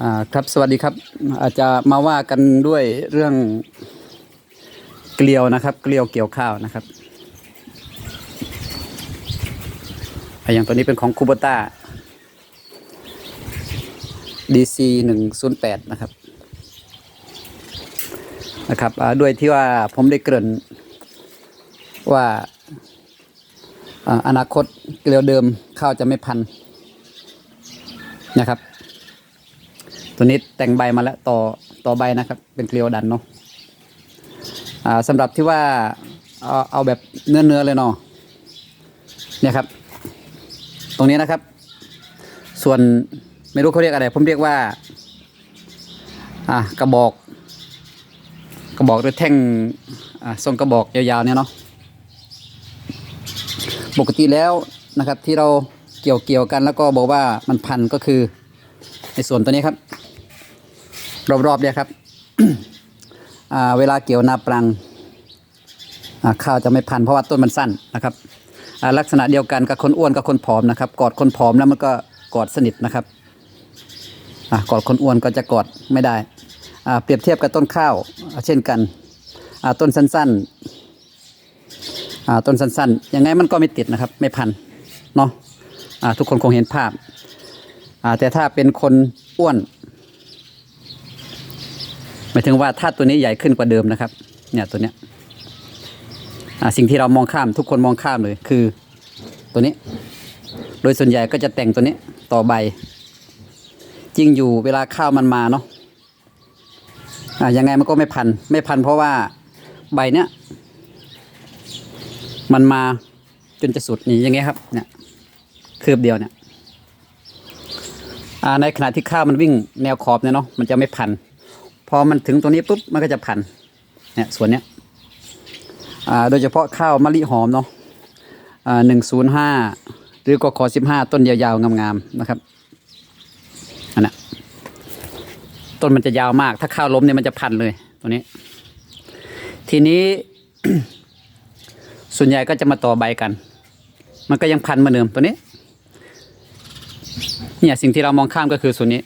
อ่าครับสวัสดีครับ อาจจะมาว่ากันด้วยเรื่องเกลียวนะครับ เกลียวเกี่ยวข้าวนะครับอย่างตัวนี้เป็นของคูโบต้า DC หนึ่งศูนย์แปดนะครับนะครับด้วยที่ว่าผมได้เกริ่นว่าอนาคตเกลียวเดิมข้าวจะไม่พันนะครับ ตัวนี้แต่งใบมาแล้วต่อต่อใบนะครับ เป็นเกลียวดันเนาะอ่าสำหรับที่ว่าเอาเอาแบบเนื้อเนื้อเลยเนาะเนี่ยครับ ตรงนี้นะครับ ส่วนไม่รู้เขาเรียกอะไร ผมเรียกว่า อ่ากระบอก กระบอกหรือแท่งอ่าทรงกระบอกยาวๆเนี่ยเนาะปกติแล้วนะครับที่เราเกี่ยวเกี่ยวกันแล้วก็บอกว่ามันพันก็คือในส่วนตัวนี้ครับ รอบๆเนี่ยครับเวลาเกี่ยวนาปรังข้าวจะไม่พันเพราะว่าต้นมันสั้นนะครับลักษณะเดียวกันกับคนอ้วนกับคนผอมนะครับ กอดคนผอมแล้วมันก็กอดสนิทนะครับอกอดคนอ้วนก็จะกอดไม่ได้เปรียบเทียบกับต้นข้าว เช่นกันต้นสั้นๆต้นสั้นๆยังไงมันก็ไม่ติดนะครับ ไม่พันเนาะทุกคนคงเห็นภาพแต่ถ้าเป็นคนอ้วน หมายถึงว่าถ้าตัวนี้ใหญ่ขึ้นกว่าเดิมนะครับ เนี่ยตัวเนี้ยสิ่งที่เรามองข้ามทุกคนมองข้ามเลยคือตัวนี้ โดยส่วนใหญ่ก็จะแต่งตัวนี้ต่อใบ จริงอยู่เวลาข้าวมันมาเนาะอ่ายังไงมันก็ไม่พัน ไม่พันเพราะว่าใบเนี้ยมันมาจนจะสุดนี่อย่างเงี้ยครับ เนี่ยคืบเดียวเนี่ยในขณะที่ข้าวมันวิ่งแนวขอบเนี่ยเนาะมันจะไม่พัน อมันถึงตรงนี้ปุ๊บมันก็จะพันเนี่ยส่วนเนี้ยโดยเฉพาะข้าวมะลิหอมเนาะหนึ่งศูนย์ห้าหรือกขอสิบห้าต้นยาวๆงามๆนะครับอันน่ะต้นมันจะยาวมากถ้าข้าวล้มเนี่ยมันจะพันเลยตัวนี้ ทีนี้ส่วนใหญ่ก็จะมาต่อใบกัน มันก็ยังพันเหมือนเดิมตัวนี้เนี่ยสิ่งที่เรามองข้ามก็คือส่วนนี้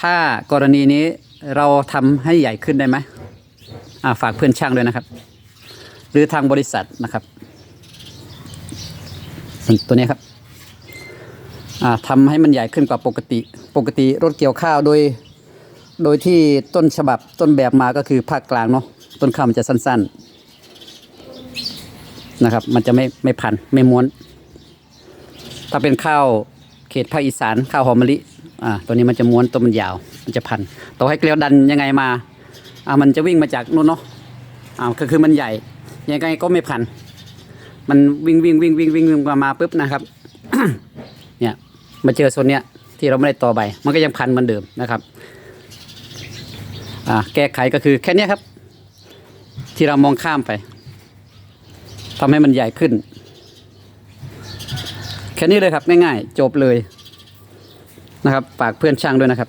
ถ้ากรณีนี้ เราทำให้ใหญ่ขึ้นได้ไหมอ่าฝากเพื่อนช่างด้วยนะครับ หรือทางบริษัทนะครับตัวนี้ครับอ่าทำให้มันใหญ่ขึ้นกว่าปกติ ปกติรถเกี่ยวข้าวโดย โดยที่ต้นฉบับต้นแบบมาก็คือภาคกลางเนาะต้นข้าวมันจะสั้น ๆนะครับ มันจะไม่ไม่พันไม่ม้วน ถ้าเป็นข้าวเขตภาคอีสานข้าวหอมมะลิ อ่าตัวนี้มันจะม้วนตัวมันยาว มันจะพันต่อให้เกลียวดันยังไงมาอ่ามันจะวิ่งมาจากนู่นเนาะอ่าก็คือมันใหญ่ยังไงก็ไม่พัน มันวิ่งวิ่งวิ่งวิ่งวิ่งวิ่งมาปุ๊บนะครับเนี่ยมาเจอโซนเนี้ยที่เราไม่ได้ต่อใบมันก็ยังพันเหมือนเดิมนะครับอ่าแก้ไขก็คือแค่นี้ครับ ที่เรามองข้ามไปทำให้มันใหญ่ขึ้น แค่นี้เลยครับง่ายๆ จบเลย นะครับฝากเพื่อนช่างด้วยนะครับ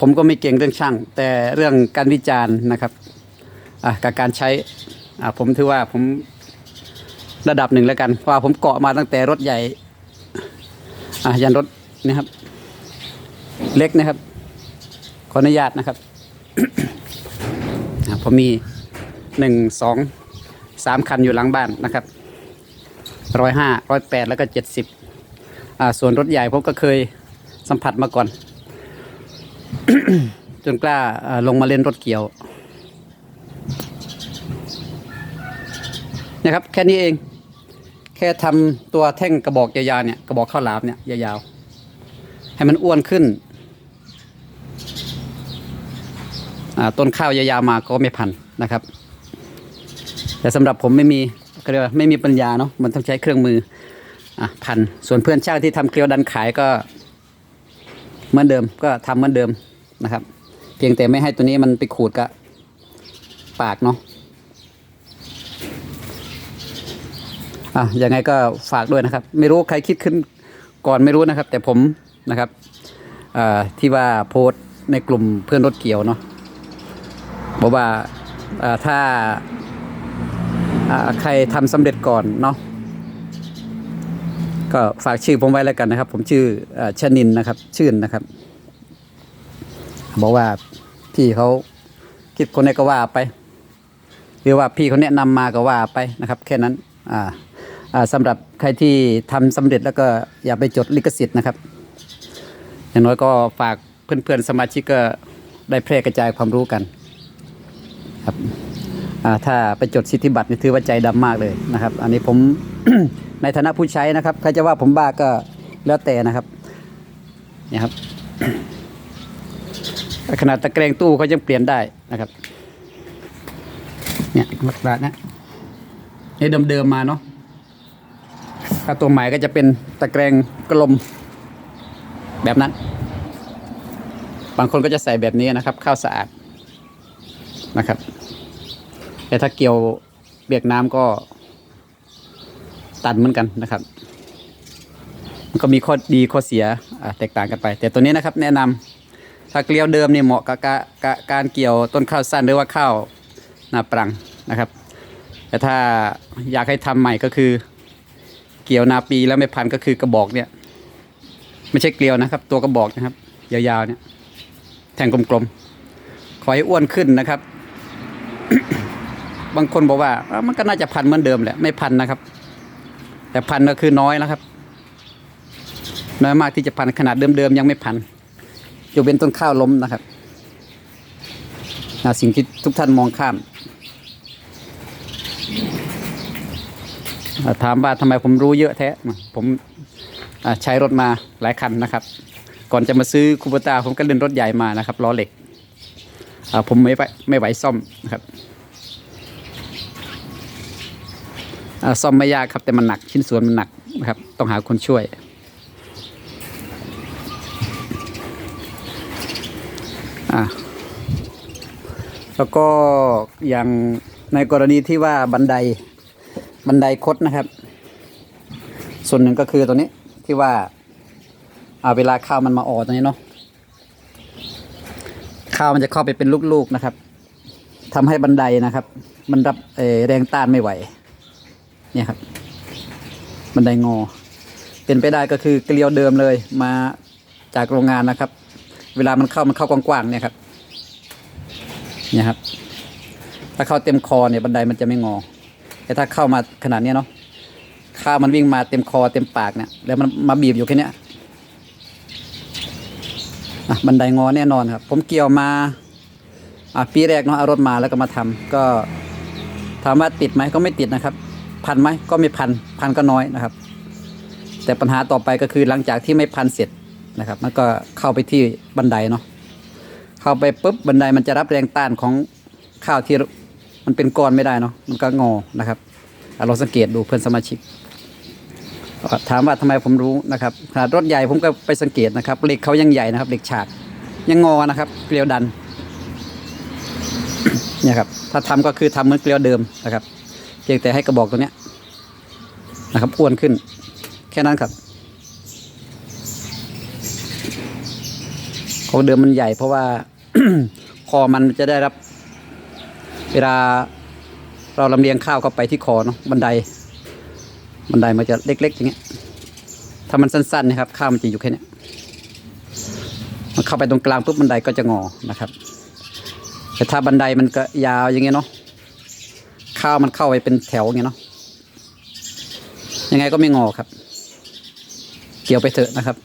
ผมก็ไม่เก่งเรื่องช่าง แต่เรื่องการวิจารณ์นะครับกับการใช้ผมถือว่าผมระดับหนึ่งแล้วกันเพราะว่าผมเกาะมาตั้งแต่รถใหญ่ยันรถนะครับ เล็กนะครับ ขออนุญาตนะครับผมมีหนึ่งสองสามคันอยู่หลังบ้านนะครับร้อยห้าร้อยแปดแล้วก็เจ็ดสิบ ส่วนรถใหญ่ผมก็เคยสัมผัสมาก่อน จนกล้าลงมาเล่นรถเกี่ยวนะครับ แค่นี้เอง แค่ทำตัวแท่งกระบอกยาวๆเนี่ยกระบอกข้าวหลามเนี่ยยาวๆให้มันอ้วนขึ้นอ่าต้นข้าวยาวๆมาก็ไม่พันนะครับ แต่สำหรับผมไม่มีเรียกว่าไม่มีปัญญาเนาะมันต้องใช้เครื่องมือ อะพันส่วนเพื่อนช่างที่ทำเกลียวดันขายก็เหมือนเดิมก็ทำเหมือนเดิมนะครับ เพียงแต่ไม่ให้ตัวนี้มันไปขูดกับปากเนาะอะยังไงก็ฝากด้วยนะครับ ไม่รู้ใครคิดขึ้นก่อนไม่รู้นะครับ แต่ผมนะครับอ่าที่ว่าโพสต์ในกลุ่มเพื่อนรถเกี่ยวเนาะบอกว่าอ่าถ้าอ่าใครทำสำเร็จก่อนเนาะ ก็ฝากชื่อผมไว้แล้วกันนะครับ ผมชื่อชนินนะครับ ชื่นนะครับ บอกว่าพี่เขาคิดคนไหนก็ว่าไป หรือว่าพี่เขาแนะนำมาก็ว่าไปนะครับ แค่นั้นอ่าอ่าสำหรับใครที่ทำสำเร็จแล้วก็อย่าไปจดลิขสิทธิ์นะครับ อย่างน้อยก็ฝากเพื่อนๆสมาชิกก็ได้แพร่กระจายความรู้กันครับอ่าถ้าไปจดสิทธิบัตรนี่ถือว่าใจดำมากเลยนะครับ อันนี้ผม ในฐานะผู้ใช้นะครับใครจะว่าผมบ้าก็แล้วแต่นะครับเนี่ยครับขนาดตะแกรงตู้เขายังเปลี่ยนได้นะครับเนี่ยลักษณะนี้นี่เดิมๆมาเนาะถ้าตัวใหม่ก็จะเป็นตะแกรงกลมแบบนั้น บางคนก็จะใส่แบบนี้นะครับ ข้าวสะอาดนะครับ แต่ถ้าเกี่ยวเบียกน้ำก็ ตันเหมือนกันนะครับ มันก็มีข้อดีข้อเสียแตกต่างกันไป แต่ตัวนี้นะครับแนะนำถ้าเกลียวเดิมเนี่ยเหมาะกับการเกี่ยวต้นข้าวสั้นหรือว่าข้าวนาปรังนะครับ แต่ถ้าอยากให้ทำใหม่ก็คือ เกี่ยวนาปีแล้วไม่พันก็คือกระบอกเนี่ยไม่ใช่เกลียวนะครับ ตัวกระบอกนะครับ ยาวๆเนี่ยแทงกลมๆขอให้อ้วนขึ้นนะครับ บางคนบอกว่ามันก็น่าจะพันเหมือนเดิมแหละไม่พันนะครับ แต่พันก็คือน้อยนะครับ น้อยมากที่จะพันขนาดเดิมๆยังไม่พันยกเว้นต้นข้าวล้มนะครับสิ่งที่ทุกท่านมองข้าม ถามว่าทำไมผมรู้เยอะแท้ ผมใช้รถมาหลายคันนะครับ ก่อนจะมาซื้อคูปตาผมก็เล่นรถใหญ่มานะครับล้อเหล็ก ผมไม่ไไม่ไหวซ่อมนะครับอ่า ซ่อมไม่ยากครับแต่มันหนักชิ้นส่วนมันหนักนะครับ ต้องหาคนช่วยอ่าแล้วก็อย่างในกรณีที่ว่าบันไดบันไดคดนะครับ ส่วนหนึ่งก็คือตัวนี้ที่ว่าอ่าเวลาข้าวมันมาออตรงนี้เนาะข้าวมันจะเข้าไปเป็นลูกๆนะครับทำให้บันไดนะครับ มันรับแรงต้านไม่ไหว เนี่ยครับ บันไดงอ เป็นไปได้ก็คือเกลียวเดิมเลยมาจากโรงงานนะครับ เวลามันเข้ามันเข้ากว้างๆเนี่ยครับ เนี่ยครับ ถ้าเข้าเต็มคอเนี่ยบันไดมันจะไม่งอ แต่ถ้าเข้ามาขนาดนี้เนาะข้าวมันวิ่งมาเต็มคอเต็มปากเนี่ยแล้วมันมาบีบอยู่แค่นี้บันไดงอแน่นอนครับ ผมเกี่ยวมาปีแรกเนาะเอารถมาแล้วก็มาทำก็ถามว่าติดไหมก็ไม่ติดนะครับ พันไหมก็ไม่พันพันก็น้อยนะครับ แต่ปัญหาต่อไปก็คือหลังจากที่ไม่พันเสร็จนะครับ มันก็เข้าไปที่บันไดเนาะเข้าไปปุ๊บบันไดมันจะรับแรงต้านของข้าวที่มันเป็นก้อนไม่ได้เนาะมันก็งอนะครับอะลองสังเกตดูเพื่อนสมาชิก ถามว่าทำไมผมรู้นะครับขนาดรถใหญ่ผมก็ไปสังเกตนะครับเหล็กเขายังใหญ่นะครับเหล็กฉากยังงอนะครับเกลียวดันเนี่ยครับถ้าทำก็คือทำเหมือนเกลียวเดิมนะครับ พียงแต่ให้กระบอกตัวเนี้ยนะครับอ้วนขึ้น แค่นั้นครับของเดิมมันใหญ่เพราะว่าคอมันจะได้รับ เวลาเราลำเลียงข้าวเข้าไปที่คอเนาะบันได บันไดมันจะเล็ก ๆ อย่างเงี้ย ถ้ามันสั้นๆนะครับข้าวมันจะอยู่แค่นี้มันเข้าไปตรงกลางปุ๊บบันไดก็จะงอนะครับ แต่ถ้าบันไดมันก็ยาวอย่างเงี้ยเนาะ ข้าวมันเข้าไปเป็นแถวอย่างเงี้ยเนาะยังไงก็ไม่งอครับ เกี่ยวไปเถอะนะครับ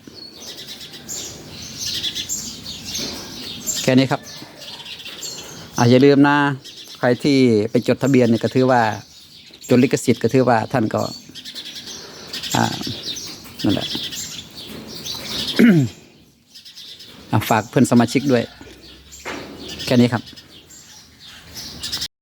แค่นี้ครับอะอย่าลืมนะใครที่ไปจดทะเบียนเนี่ยก็ถือว่าจดลิขสิทธิ์ก็ถือว่าท่านก็อ่านั่นแหละอะฝากเพื่อนสมาชิกด้วย แค่นี้ครับ